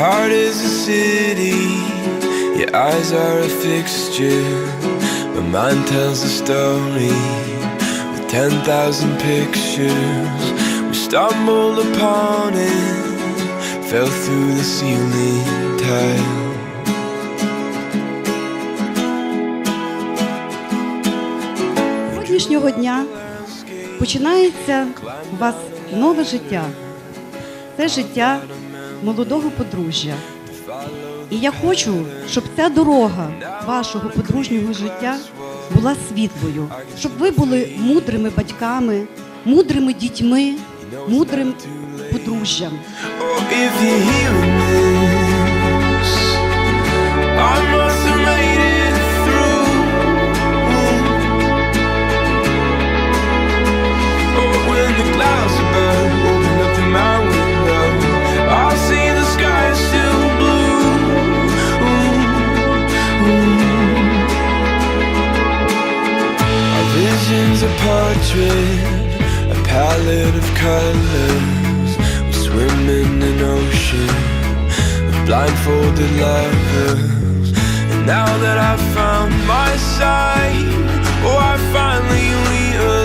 heart is a city, your eyes are a fixture. My mind tells a story with 10,000 pictures. We stumbled upon it, fell through the ceiling tile. Сьогоднішнього дня починається у вас нове життя. Це життя молодого подружжя. І я хочу, щоб ця дорога вашого подружнього життя була світлою, щоб ви були мудрими батьками, мудрими дітьми, мудрим подружжям. Portrait, a palette of colors. We swim in an ocean of blindfolded lovers. And now that I've found my sight, oh, I finally realize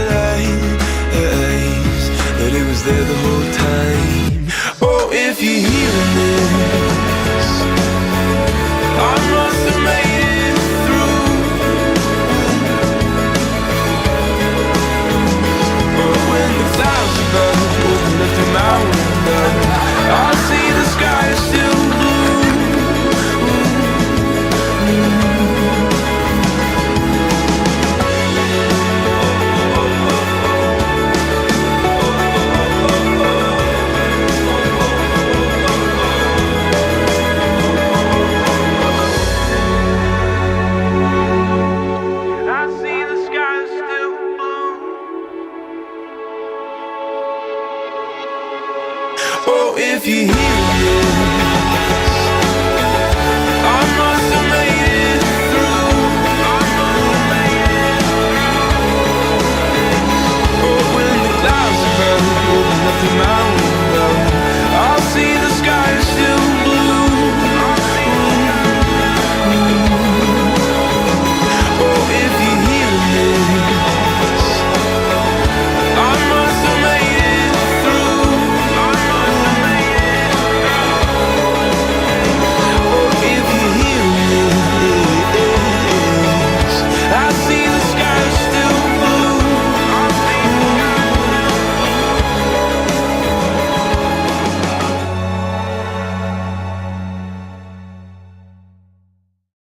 if you hear